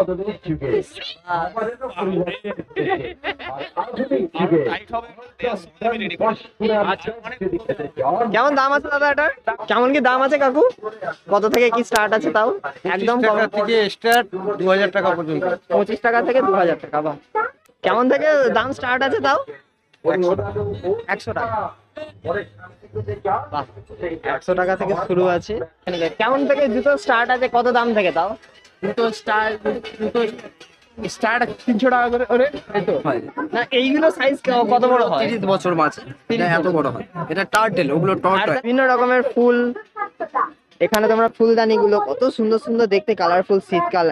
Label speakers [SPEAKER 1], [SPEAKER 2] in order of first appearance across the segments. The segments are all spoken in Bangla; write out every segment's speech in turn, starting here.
[SPEAKER 1] আধুনিক যুগে
[SPEAKER 2] কেমন দাম আছে দাদা এটা কেমন কি দাম আছে কাকু? কত থেকে কি স্টার্ট আছে তাও? একদম কম
[SPEAKER 3] থেকে স্টার্ট দু হাজার টাকা পর্যন্ত।
[SPEAKER 2] পঁচিশ টাকা থেকে দু হাজার টাকা বাহ। কেমন থেকে দাম স্টার্ট আছে তাও? একশো। টাকা। একশো টাকা থেকে শুরু আছে। কেমন থেকে জুতো স্টার্ট আছে? কত দাম থেকে তাও?
[SPEAKER 3] দুটো স্টার দুটো স্টার্ট তিনশো টাকা করে ওরে তো
[SPEAKER 2] না এইগুলো সাইজ কত বড় হয়?
[SPEAKER 3] তিরিশ বছর মাছ এটা এত বড় হয়। এটা টার্টেল ওগুলো টর্ট
[SPEAKER 2] বিভিন্ন রকমের ফুল। এখানে তোমরা ফুলদানি গুলো কত সুন্দর সুন্দর দেখতে কালারফুল শীতকাল।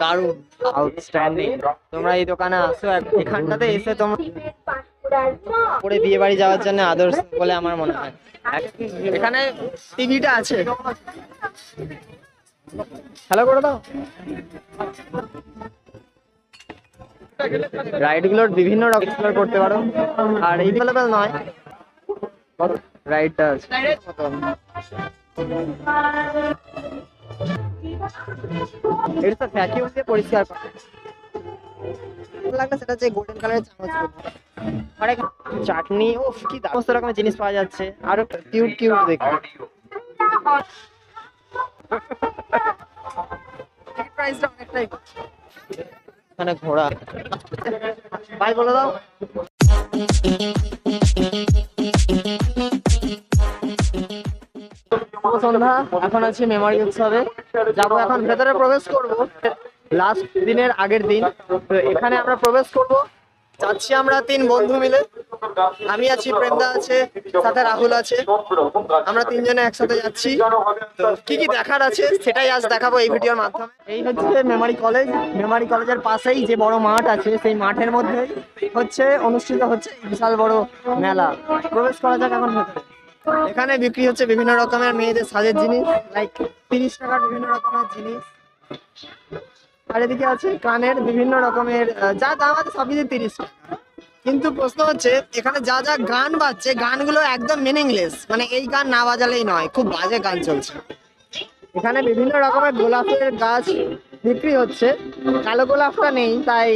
[SPEAKER 2] দারুণ। আউটস্ট্যান্ডিং তোমরা এই দোকানে আসো এখানটাতে এসে তোমরা পরে বিয়ে বাড়ি যাওয়ার জন্য আদর্শ বলে আমার মনে হয়। এখানে টিভিটা আছে। হ্যালো করে দাও। রাইডগুলোর বিভিন্ন রকম করতে পারো। আর এই অ্যাভেলেবেল নয়। রাইডটা আছে। এটা ভ্যাকিউম দিয়ে পরিষ্কার লাগল সেটা হচ্ছে গোল্ডেন কালারের চামচ অনেক চাটনি ও কি সমস্ত রকমের জিনিস পাওয়া যাচ্ছে। আরও কিউট কিউট দেখতে। প্রাইসটা ঘোড়া। ভাই, বলে দাও। সন্ধ্যা, এখন আছি মেমোরি উৎসবে। যাব এখন ভেতরে প্রবেশ করব। লাস্ট দিনের আগের দিন। এখানে আমরা প্রবেশ করব। যাচ্ছি আমরা তিন বন্ধু মিলে। আমি আছি প্রেমদা আছে সাথে রাহুল আছে। আমরা তিনজনে একসাথে যাচ্ছি। তো কি কি দেখার আছে সেটাই আজ দেখাবো এই ভিডিওর মাধ্যমে। এই হচ্ছে মেমারি কলেজ। মেমারি কলেজের পাশেই যে বড় মাঠ আছে সেই মাঠের মধ্যে হচ্ছে অনুষ্ঠিত হচ্ছে বিশাল বড় মেলা। প্রবেশ করা যাক এখন ভেতরে। এখানে বিক্রি হচ্ছে বিভিন্ন রকমের মেয়েদের সাজের জিনিস লাইক তিরিশ টাকার বিভিন্ন রকমের জিনিস। আর এদিকে আছে কানের বিভিন্ন রকমের যা দাম আছে সবই তিরিশ টাকা। কিন্তু প্রশ্ন হচ্ছে, এখানে যা যা গান বাজছে, গানগুলো একদম মিনিংলেস মানে এই গান না বাজালেই নয়, খুব বাজে গান চলছে। এখানে বিভিন্ন রকমের গোলাপের গাছ বিক্রি হচ্ছে। কালো গোলাপটা নেই, তাই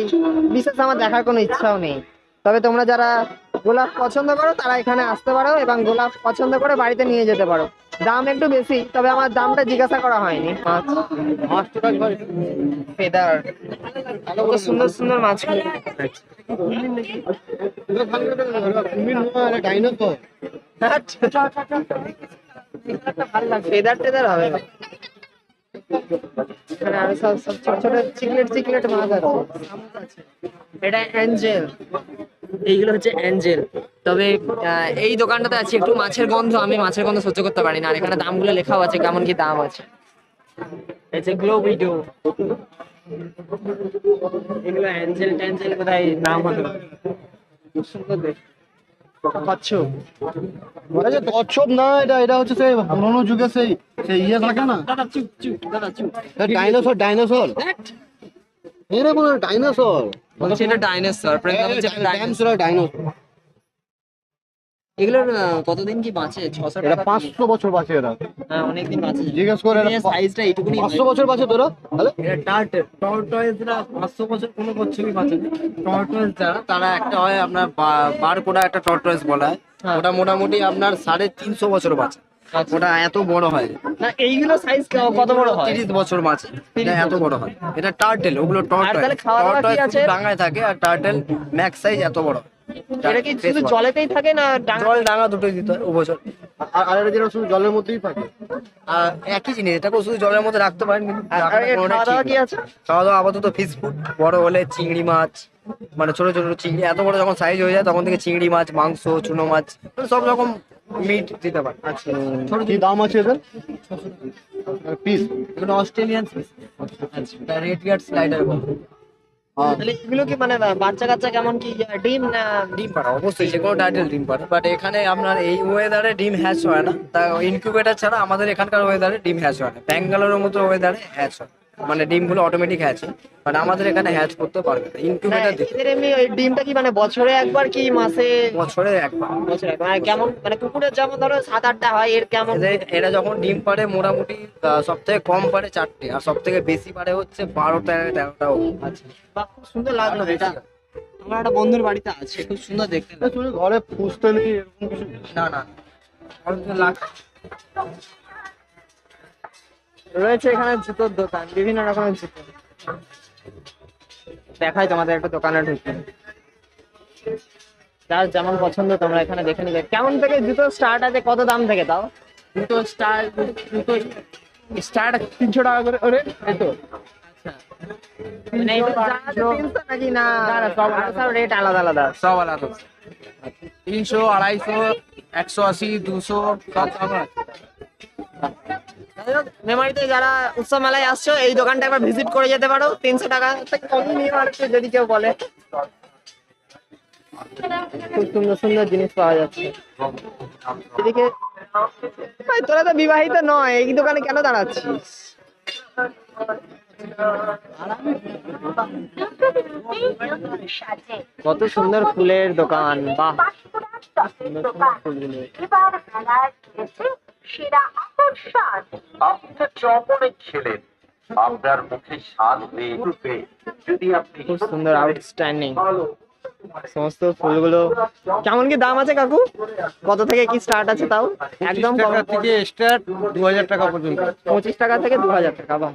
[SPEAKER 2] বিশেষ আমার দেখার কোনো ইচ্ছাও নেই। তবে তোমরা যারা গোলাপ পছন্দ করো, তারা এখানে আসতে পারো এবং গোলাপ পছন্দ করে বাড়িতে নিয়ে যেতে পারো। দাম একটু বেশি, তবে আমার দামটা জিজ্ঞাসা করা হয়নি। মাছ ফেদার সুন্দর সুন্দর মাছ ফেদার টেদার হবে। সব ছোট ছোট, চিকলেট চিকলেট মাছ আছে। এটা অ্যাঞ্জেল। এইগুলো হচ্ছে অ্যাঞ্জেল তবে এই দোকানটাতে আছে একটু মাছের গন্ধ আমি মাছের গন্ধ সহ্য করতে পারি না। আর এখানে দামগুলো লেখাও আছে কেমন কি দাম আছে। এই গ্লো ভিডিও এগুলো অ্যাঞ্জেল ট্যাঞ্জেল কোথায় নাম হতো সুন্দর দেখ কচ্ছপ
[SPEAKER 3] কচ্ছপ না এটা এটা হচ্ছে সেই পুরোনো যুগে সেই সেই ইয়ে থাকে না?
[SPEAKER 2] দাদা চুপ চুপ দাদা চুপ।
[SPEAKER 3] ডাইনোসর ডাইনোসর এরে কোনো ডাইনোসর
[SPEAKER 2] বলছি এটা ডাইনোসর
[SPEAKER 3] ডাইনোসর ডাইনোসর
[SPEAKER 2] এগুলোর কতদিন কি বাঁচে? ছশো
[SPEAKER 3] এটা পাঁচশো বছর বাঁচে এরা।
[SPEAKER 2] হ্যাঁ অনেকদিন বাঁচে।
[SPEAKER 3] জিজ্ঞেস করে
[SPEAKER 2] সাইজটা এইটুকুনি
[SPEAKER 3] পাঁচশো বছর বাঁচে তোরা? তাহলে?
[SPEAKER 4] এটা টার্টেল টর্টয়েজরা পাঁচশো বছর কোনো বছরই বাঁচে টর্টয়েজ যারা তারা একটা হয় আপনার বার কোটা একটা টর্টয়েজ বলা হয়।
[SPEAKER 2] হ্যাঁ।
[SPEAKER 4] ওটা মোটামুটি আপনার সাড়ে তিনশো বছর বাঁচে। ওটা এত বড় হয়।
[SPEAKER 2] না এইগুলো সাইজ কত বড় হয়?
[SPEAKER 4] তিরিশ বছর বাঁচে। এটা এত বড় হয়। এটা টার্টেল ওগুলো
[SPEAKER 2] আর তাহলে খাওয়া দাওয়া কি আছে?
[SPEAKER 4] ডাঙায় থাকে আর টার্টেল ম্যাক্স সাইজ এত বড়।
[SPEAKER 2] এটা কি শুধু জলেতেই থাকে না
[SPEAKER 4] জল ডাঙা দুটোই দিতে হয়
[SPEAKER 3] আর আর এটা যেটা শুধু জলের মধ্যেই থাকে।
[SPEAKER 4] আর একই জিনিস এটাকে শুধু জলের মধ্যে রাখতে পারেন কিন্তু
[SPEAKER 2] খাওয়া দাওয়া কি আছে?
[SPEAKER 4] খাওয়া দাওয়া আপাতত ফিশ ফুড বড় হলে চিংড়ি মাছ মানে ছোট ছোট চিংড়ি এত বড় যখন সাইজ হয়ে যায় তখন থেকে চিংড়ি মাছ মাংস চুনো মাছ মানে সব রকম মিট পারে।
[SPEAKER 3] আচ্ছা। কি দাম আছে এদের? পিস?
[SPEAKER 4] এগুলো অস্ট্রেলিয়ান ফিশ এটা রেড গার্ড স্লাইডার
[SPEAKER 2] তাহলে এগুলো কি মানে বাচ্চা কাচ্চা কেমন কি ডিম না?
[SPEAKER 4] ডিম পাড়া অবশ্যই যে কোনো টাইটেল ডিম পাড়ে। বাট এখানে আপনার এই ওয়েদারে ডিম হ্যাচ হয় না। তা ইনকিউবেটার ছাড়া আমাদের এখানকার ওয়েদারে ডিম হ্যাচ হয় না। ব্যাঙ্গালোরের মতো ওয়েদারে হ্যাচ হয় মানে ডিমগুলো অটোমেটিক হ্যাচ মানে আমাদের এখানে হ্যাচ করতে পারবে না ইনকিউবেটার দিতে।
[SPEAKER 2] এদের এমনি ওই ডিমটা কি মানে বছরে একবার কি মাসে?
[SPEAKER 4] বছরে একবার।
[SPEAKER 2] বছরে একবার। মানে কেমন মানে কুকুরের যেমন ধরো সাত আটটা হয় এর কেমন?
[SPEAKER 4] এরা যখন ডিম পারে মোটামুটি সব থেকে কম পারে চারটে আর সব থেকে বেশি পারে হচ্ছে বারো তেরো তেরোটা
[SPEAKER 2] আচ্ছা বাহ, খুব সুন্দর লাগল এটা। আমার একটা বন্ধুর বাড়িতে আছে খুব সুন্দর দেখতে
[SPEAKER 3] তুমি ঘরে পুষতে নেই এরকম কিছু?
[SPEAKER 4] না না। লাগ
[SPEAKER 2] রয়েছে এখানে জুতোর দোকান বিভিন্ন রকমের জুতো। দেখাই তোমাদের একটা দোকানে ঢুকে। যার যেমন পছন্দ তোমরা এখানে দেখে নিবে। কেমন থেকে জুতো স্টার্ট আছে কত দাম থেকে তাও
[SPEAKER 1] জুতো স্টার জুতো স্টার্ট তিনশো টাকা করে ওরে এই তো।
[SPEAKER 2] মানে এটা যা আছে 300 নাকি না?
[SPEAKER 1] না, না, সব আলাদা।
[SPEAKER 2] রেট আলাদা আলাদা।
[SPEAKER 1] সব আলাদা। তিনশো আড়াইশো একশো আশি দুশো সব
[SPEAKER 2] মেমারিতে যারা উৎসব মেলায় আসছো এই দোকানটা একবার ভিজিট করে যেতে পারো। তিনশো টাকা। কমই নিয়ে আসছে যদি কেউ বলে। খুব সুন্দর সুন্দর জিনিস পাওয়া যাচ্ছে। এদিকে ভাই তোরা তো বিবাহিত নয় এই দোকানে কেন দাঁড়াচ্ছিস? কত সুন্দর ফুলের দোকান বাহ। সুন্দর সুন্দর ফুলগুলো
[SPEAKER 5] সেরা
[SPEAKER 6] আপনি চপরে ছিলেন আপনার মুখে স্বাদ নেই যদি আপনি
[SPEAKER 2] খুব সুন্দর আউটস্ট্যান্ডিং সমস্ত ফুলগুলো। কেমন কি দাম আছে কাকু? কত থেকে কি স্টার্ট আছে তাও? একদম কম।
[SPEAKER 3] টাকা থেকে স্টার্ট দু হাজার টাকা পর্যন্ত।
[SPEAKER 2] পঁচিশ টাকা থেকে দু হাজার টাকা বাহ।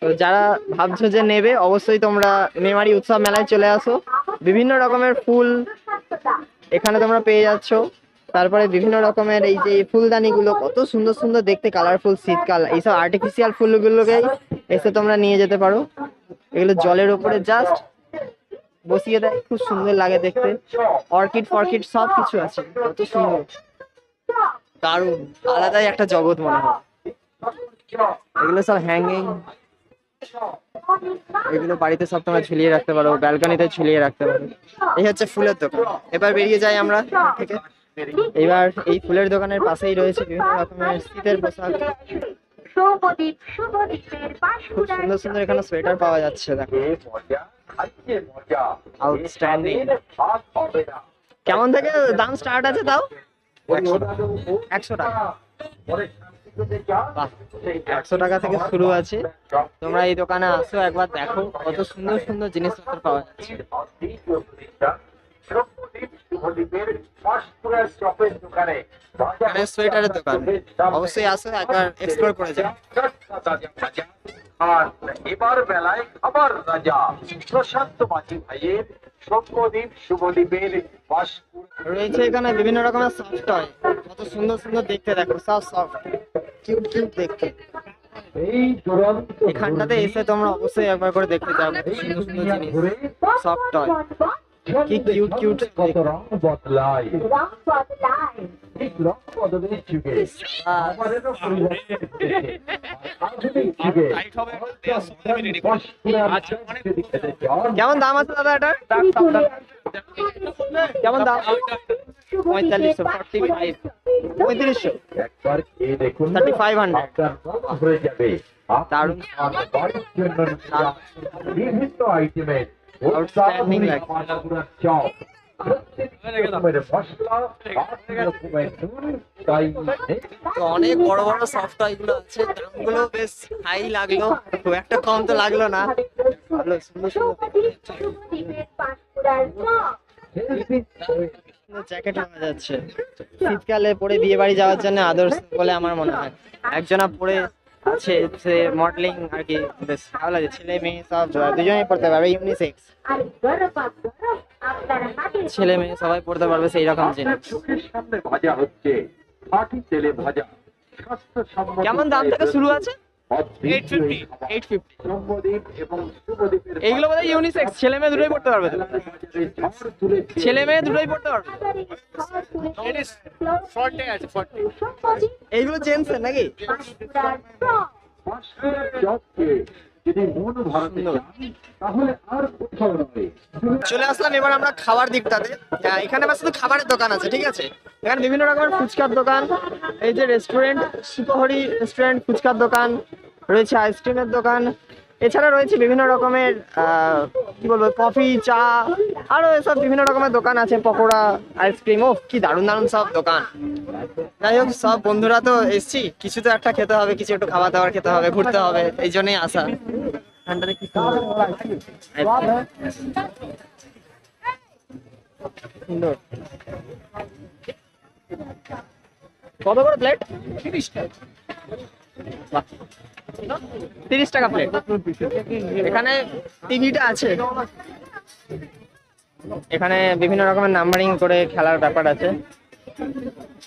[SPEAKER 2] তো যারা ভাবছ যে নেবে অবশ্যই তোমরা মেমারি উৎসব মেলায় চলে আসো। বিভিন্ন রকমের ফুল এখানে তোমরা পেয়ে যাচ্ছ। তারপরে বিভিন্ন রকমের এই যে ফুলদানিগুলো, কত সুন্দর সুন্দর দেখতে কালারফুল শীতকাল। এইসব আর্টিফিশিয়াল ফুলগুলোকেই এসে তোমরা নিয়ে যেতে পারো। এগুলো জলের উপরে জাস্ট বসিয়ে দেয়, খুব সুন্দর লাগে দেখতে। অর্কিড ফর্কিড সব কিছু আছে, কত সুন্দর। দারুণ, আলাদাই একটা জগৎ মনে হয়। এগুলো সব হ্যাঙ্গিং এগুলো বাড়িতে সব তোমরা ঝুলিয়ে রাখতে পারো ব্যালকনিতে ঝুলিয়ে রাখতে পারো। এই হচ্ছে ফুলের দোকান। এবার বেরিয়ে যাই আমরা থেকে। এবার এই ফুলের দোকানের পাশেই রয়েছে বিভিন্ন রকমের শীতের পোশাক। খুব সুন্দর সুন্দর এখানে সোয়েটার পাওয়া যাচ্ছে দেখো।
[SPEAKER 6] না।
[SPEAKER 2] কেমন থেকে দাম স্টার্ট আছে তাও? একশো। টাকা। একশো টাকা থেকে শুরু আছে। তোমরা এই দোকানে আসো একবার দেখো কত সুন্দর সুন্দর জিনিসপত্র পাওয়া যাচ্ছে। এখানে সোয়েটারের দোকান। অবশ্যই একবার এক্সপ্লোর করে যাও
[SPEAKER 6] আর এবার বেলায় খাবার রাজা। প্রশান্ত মাঝি ভাইয়ের সৌম্যদ্বীপ শুভদ্বীপের
[SPEAKER 2] রয়েছে এখানে বিভিন্ন রকমের সফট টয় কত সুন্দর সুন্দর দেখতে দেখো সব সফট কিউট কিউট দেখতে। এখানটাতে এসে তোমরা অবশ্যই একবার করে দেখতে যাও। সুন্দর সুন্দর জিনিস। সফট টয় কি cute cute
[SPEAKER 6] কত রং বদলায়।
[SPEAKER 5] রং বদলায়।
[SPEAKER 6] ঠিক রং বদলের যুগে আমাদেরও পরিবর্তন আধুনিক যুগে
[SPEAKER 2] কেমন দাম আছে দাদা এটা কেমন দাম? পঁয়তাল্লিশশো ফর্টি ফাইভ পঁয়ত্রিশশো।
[SPEAKER 6] একবার খেয়ে দেখুন।
[SPEAKER 2] থার্টি ফাইভ হান্ড্রেড
[SPEAKER 6] ভরে যাবে।
[SPEAKER 2] দারুণ।
[SPEAKER 6] বিভিন্ন আইটেমের
[SPEAKER 2] তো অনেক বড় বড় সফটগুলো আছে দামগুলো বেশ হাই লাগল। খুব একটা কম তো লাগল না। ভালো সুন্দর সুন্দর জ্যাকেট পাওয়া যাচ্ছে। শীতকালে পরে বিয়ে বাড়ি যাওয়ার জন্য আদর্শ বলে আমার মনে হয়। একজনা পরে আছে সে মডেলিং আর কি বেশ ভালো লাগে। ছেলে মেয়ে সব দুজনেই পড়তে পারবে ইউনিসেক্স ছেলে মেয়ে সবাই পড়তে পারবে সেই রকম জিনিস।
[SPEAKER 6] সামনে ভাজা হচ্ছে তেলে ভাজা
[SPEAKER 2] কেমন দাম থেকে শুরু আছে? এইগুলো বোধহয় ইউনিসেক্স ছেলে মেয়ে দুটোই পড়তে পারবে। ছেলে মেয়ে দুটোই পড়তে পারবে। এইগুলো জেন্টসের নাকি?
[SPEAKER 6] মন
[SPEAKER 2] চলে আসলাম এবার আমরা খাবার দিকটাতে। এখানে আবার শুধু খাবারের দোকান আছে ঠিক আছে? এখানে বিভিন্ন রকমের ফুচকার দোকান এই যে রেস্টুরেন্ট সুপহরি রেস্টুরেন্ট ফুচকার দোকান রয়েছে আইসক্রিমের দোকান। এছাড়া রয়েছে বিভিন্ন রকমের কি বলব কফি চা, আরও এসব বিভিন্ন রকমের দোকান আছে, পকোড়া আইসক্রিম ও কি দারুণ দারুণ সব দোকান। যাই হোক, সব বন্ধুরা তো এসছি, কিছু তো একটা খেতে হবে, কিছু একটু খাবার দাবার খেতে হবে, ঘুরতে হবে, এই জন্যই আসা। কত করে প্লেট প্লেট এখানে টিভিটা আছে। এখানে বিভিন্ন রকমের নাম্বারিং করে খেলার ব্যাপার আছে।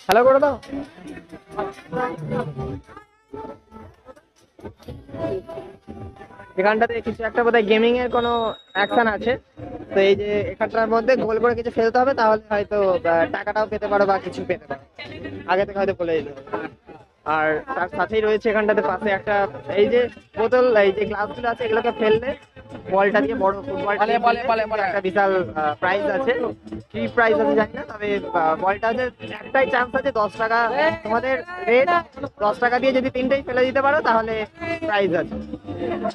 [SPEAKER 2] খেলা করে দাও। এখানটাতে কিছু একটা বোধহয় গেমিং এর কোনো অ্যাকশন আছে। তো এই যে এখানটার মধ্যে গোল করে কিছু ফেলতে হবে, তাহলে হয়তো টাকাটাও পেতে পারো বা কিছু পেতে পারো। আগে থেকে হয়তো বলে দিতে। আর তার সাথেই রয়েছে এখানটাতে পাশে একটা এই যে বোতল এই যে গ্লাসগুলো আছে এগুলোকে ফেললে বলটা দিয়ে বড় ফুটবলটা দিয়ে
[SPEAKER 1] বলে, বলে,
[SPEAKER 2] ফেললে
[SPEAKER 1] বলে।
[SPEAKER 2] একটা বিশাল প্রাইজ আছে। কি প্রাইজ আছে জানি না তবে বলটা আছে একটাই চান্স আছে দশ টাকা তোমাদের রেট দশ টাকা দিয়ে যদি তিনটেই ফেলে দিতে পারো তাহলে প্রাইজ আছে।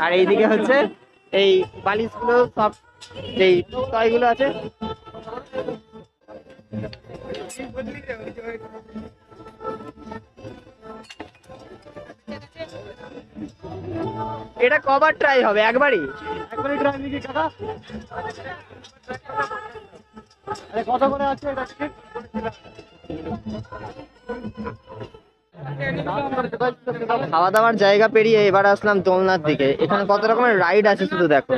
[SPEAKER 2] আর এইদিকে হচ্ছে এই বালিশগুলো সব যেই টয়গুলো আছে। এটা কবার ট্রাই হবে একবারই।
[SPEAKER 3] একবারই ট্রাই নাকি কাকা? আরে কত করে আছে এটা টিকিট
[SPEAKER 2] খাওয়া দাওয়ার জায়গা পেরিয়ে এবার আসলাম দোলনার দিকে। এখানে কত রকমের রাইড আছে শুধু দেখো।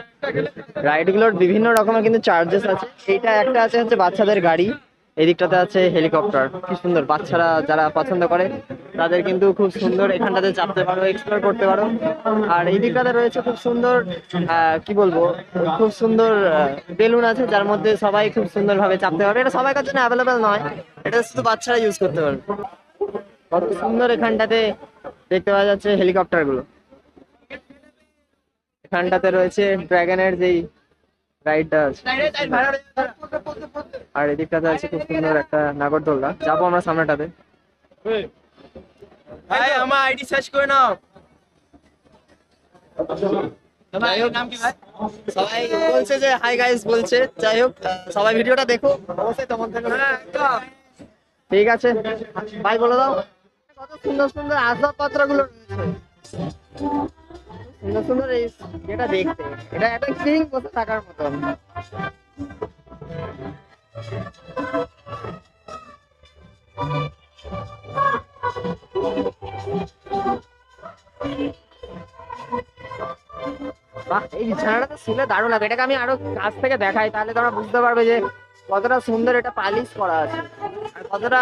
[SPEAKER 2] রাইডগুলোর বিভিন্ন রকমের কিন্তু চার্জেস আছে। এইটা একটা আছে হচ্ছে বাচ্চাদের গাড়ি। এদিকটাতে আছে হেলিকপ্টার। কি সুন্দর, বাচ্চারা যারা পছন্দ করে, তাদের কিন্তু খুব সুন্দর এখানটাতে চাপতে পারো এক্সপ্লোর করতে পারো। আর এই দিকটাতে রয়েছে খুব সুন্দর কি বলব, খুব সুন্দর বেলুন আছে, যার মধ্যে সবাই খুব সুন্দর ভাবে চাপতে পারবে। এটা সবার কাছে অ্যাভেলেবেল নয়, এটা শুধু বাচ্চারা ইউজ করতে পারবে। কত সুন্দর এখানটাতে দেখতে পাওয়া যাচ্ছে হেলিকপ্টারগুলো এখানটাতে রয়েছে ড্রাগনের যেই রাইডটা আছে। আর এদিকটাতে আছে খুব সুন্দর একটা নাগরদোল্লা যাব আমরা সামনেটাতে।
[SPEAKER 1] ভাই আমার আইডি সার্চ করে নাও।
[SPEAKER 2] সবাই বলছে যে হাই গাইস বলছে। যাই হোক সবাই ভিডিওটা দেখো। অবশ্যই তোমার ঠিক আছে। ভাই বলে দাও। কত সুন্দর সুন্দর আসবাবপত্রগুলো সুন্দর সুন্দর এই যেটা দেখতে। এটা একটা কিং বসে থাকার মতন। বাহ, এই বিছানাটা তো শুনে দারুণ লাগে। এটাকে আমি আরও কাছ থেকে দেখাই, তাহলে তোমরা বুঝতে পারবে যে কতটা সুন্দর এটা পালিশ করা আছে আর কতটা।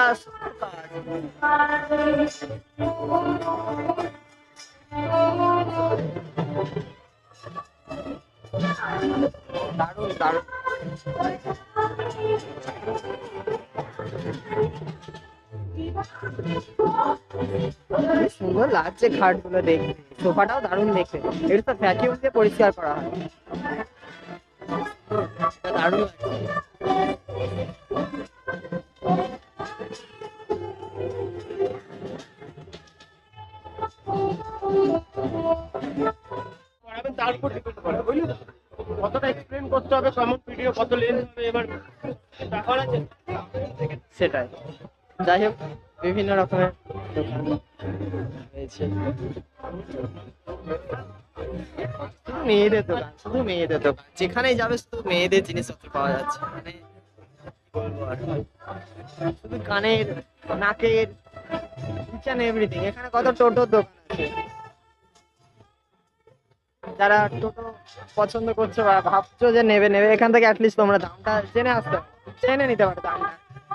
[SPEAKER 2] দারুণ দারুণ। কি সুন্দর লাগছে খাটগুলো দেখতে। সোফাটাও দারুণ দেখতে। এটা তো ভ্যাকিউম দিয়ে পরিষ্কার করা হয়। এটা দারুণ লাগছে।
[SPEAKER 3] তার উপর ডিপেন্ড করে, বুঝলি? কতটা এক্সপ্লেন করতে হবে, কমন ভিডিও কত লেন্থ হবে, এবার ব্যাপার আছে।
[SPEAKER 2] সেটাই। যাই হোক, বিভিন্ন রকমের দোকান মেয়েদের দোকান, শুধু মেয়েদের দোকান। যেখানেই যাবে, শুধু মেয়েদের জিনিসপত্র পাওয়া যাচ্ছে। মানে শুধু কানের, নাকের অ্যান্ড এভরিথিং এখানে কত টোটোর দোকান আছে। যারা টোটো পছন্দ করছ বা ভাবছ যে নেবে নেবে এখান থেকে অ্যাটলিস্ট তোমরা দামটা জেনে আসতে জেনে নিতে পারো দামটা।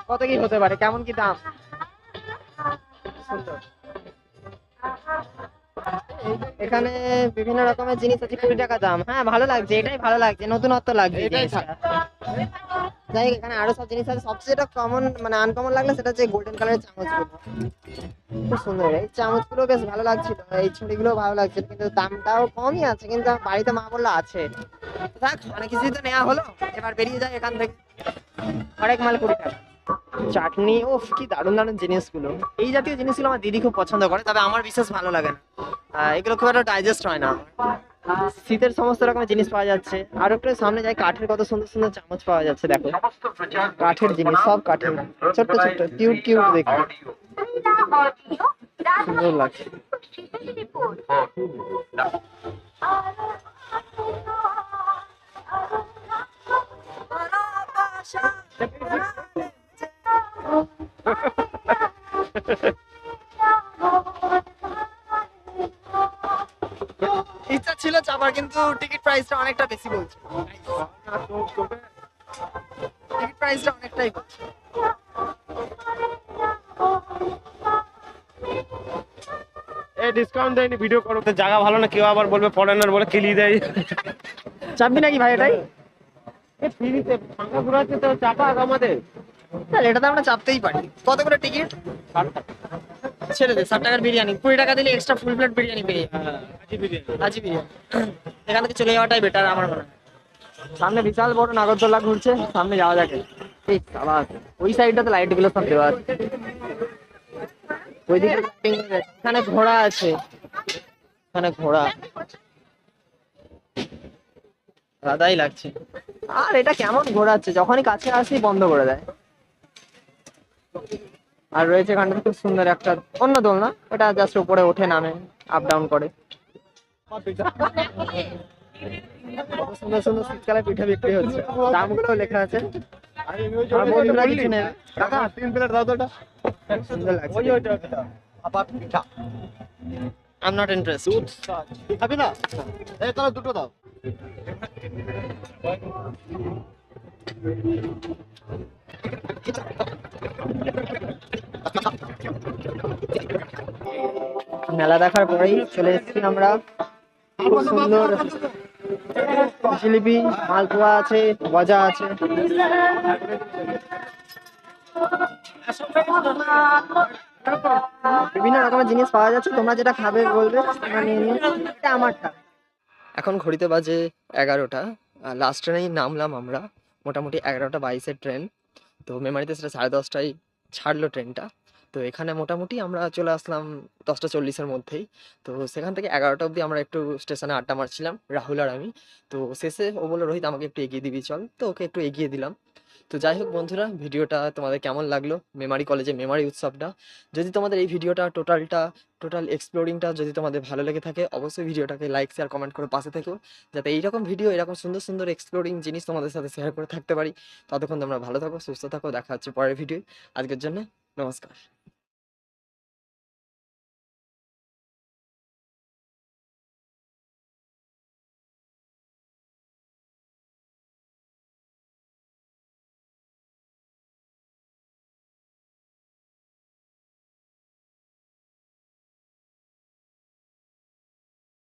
[SPEAKER 2] কত কি হতে পারে? কেমন কি দাম? সুন্দর। এখানে বিভিন্ন রকমের জিনিস আছে। কুড়ি টাকা দাম। হ্যাঁ ভালো লাগছে এটাই ভালো লাগছে নতুনত্ব লাগছে
[SPEAKER 3] এটাই।
[SPEAKER 2] যাই এখানে আরও সব জিনিস আছে। সবচেয়ে যেটা কমন মানে আনকমন লাগল সেটা হচ্ছে গোল্ডেন কালারের চামচগুলো খুব সুন্দর, এই চামচগুলো বেশ ভালো লাগছিল। এই ছুরিগুলো ভালো লাগছিল, কিন্তু দামটাও কমই আছে, কিন্তু বাড়িতে মা বলল আছে। থাক, অনেক কিছুই তো নেওয়া হলো, এবার বেরিয়ে যায় এখান থেকে। অনেক মাল কুড়ি টাকা। চাটনি ও কি দারুণ দারুণ জিনিসগুলো। এই জাতীয় জিনিসগুলো আমার দিদি খুব পছন্দ করে, তবে আমার বিশেষ ভালো লাগে না। এগুলো খুব একটা ডাইজেস্ট হয় না। শীতের সমস্ত রকমের জিনিস পাওয়া যাচ্ছে। আর একটু সামনে যাই, কাঠের কত সুন্দর সুন্দর চামচ পাওয়া যাচ্ছে, দেখো। কাঠের জিনিস, সব কাঠের। ছোট্ট ছোট্ট কিউট কিউট দেখি। সুন্দর লাগছে।
[SPEAKER 5] District Report.
[SPEAKER 2] ইচ্ছা চাপার কিন্তু টিকিট প্রাইসটা অনেকটা বেশি বলছে। টিকিট প্রাইসটা অনেকটাই বলছে।
[SPEAKER 3] এ ডিসকাউন্ট দেয়নি ভিডিও করো। তো জায়গা ভালো না কেউ আবার বলবে ফরেনার বলে খেলিয়ে দেয়।
[SPEAKER 2] চাপবি নাকি ভাই এটাই?
[SPEAKER 3] এ ফ্রিতে ফাঁকা ঘুরাচ্ছে তো চাপা আমাদের।
[SPEAKER 2] তাহলে এটাতে আমরা চাপতেই পারি। কত করে টিকিট ছেড়ে দে ষাট টাকার বিরিয়ানি। কুড়ি টাকা দিলে এক্সট্রা ফুল প্লেট বিরিয়ানি পেয়ে এখান থেকে চলে যাওয়াটাই বেটার আমার মনে হয়। সামনে বিশাল বড় নাগরদোলা ঘুরছে, সামনে যাওয়া যাকে। এই সাবাস ওই সাইডটাতে লাইটগুলো সব দেওয়া আছে। ওইদিকে এখানে ঘোড়া আছে। এখানে ঘোড়া। আলাদাই লাগছে। আর এটা কেমন ঘোরাচ্ছে যখনই কাছে আসি, বন্ধ করে দেয়। আর রয়েছে এখানটা খুব সুন্দর একটা অন্য দোল না ওটা জাস্ট উপরে ওঠে, নামে আপ ডাউন করে। সুন্দর সুন্দর শীতকালে পিঠে বিক্রি হচ্ছে। দামগুলো লেখা আছে। আর বন্ধুরা কিছু নেবে
[SPEAKER 3] কাকা তিন প্লেট দাও তো ওটা।
[SPEAKER 2] সুন্দর লাগছে।
[SPEAKER 3] ওই ওইটা
[SPEAKER 6] আবার পিঠা।
[SPEAKER 2] আই এম নট ইন্টারেস্টেড
[SPEAKER 3] খাবি না? এই তাহলে দুটো দাও।
[SPEAKER 2] মেলা দেখার পরেই চলে এসেছি আমরা। সুন্দর জিলিপি মালপোয়া আছে, গজা আছে। বিভিন্ন রকমের জিনিস পাওয়া যাচ্ছে, তোমরা যেটা খাবে বলবে আমারটা। এখন ঘড়িতে বাজে এগারোটা লাস্ট ট্রেনেই নামলাম আমরা। মোটামুটি এগারোটা বাইশের ট্রেন তো মেমারিতে সেটা সাড়ে দশটায় ছাড়লো ট্রেনটা তো এখানে মোটামুটি আমরা চলে আসলাম দশটা চল্লিশের মধ্যেই। তো সেখান থেকে এগারোটা অবধি আমরা একটু স্টেশনে আড্ডা মারছিলাম, রাহুল আর আমি। তো শেষে ও বলল, রোহিত, আমাকে একটু এগিয়ে দিবি, চল। তো ওকে একটু এগিয়ে দিলাম। তো যাই হোক বন্ধুরা, ভিডিওটা তোমাদের কেমন লাগল? মেমারি কলেজে মেমারি উৎসবটা। যদি তোমাদের এই ভিডিওটা টোটালটা, টোটাল এক্সপ্লোরিংটা যদি তোমাদের ভালো লেগে থাকে, অবশ্যই ভিডিওটাকে লাইক, শেয়ার, কমেন্ট করে পাশে থেকো। যাতে এইরকম ভিডিও, এরকম সুন্দর সুন্দর এক্সপ্লোরিং জিনিস তোমাদের সাথে শেয়ার করে থাকতে পারি। ততক্ষণ তোমরা ভালো থাকো, সুস্থ থাকো। দেখা হচ্ছে পরের ভিডিও আজকের জন্য নমস্কার।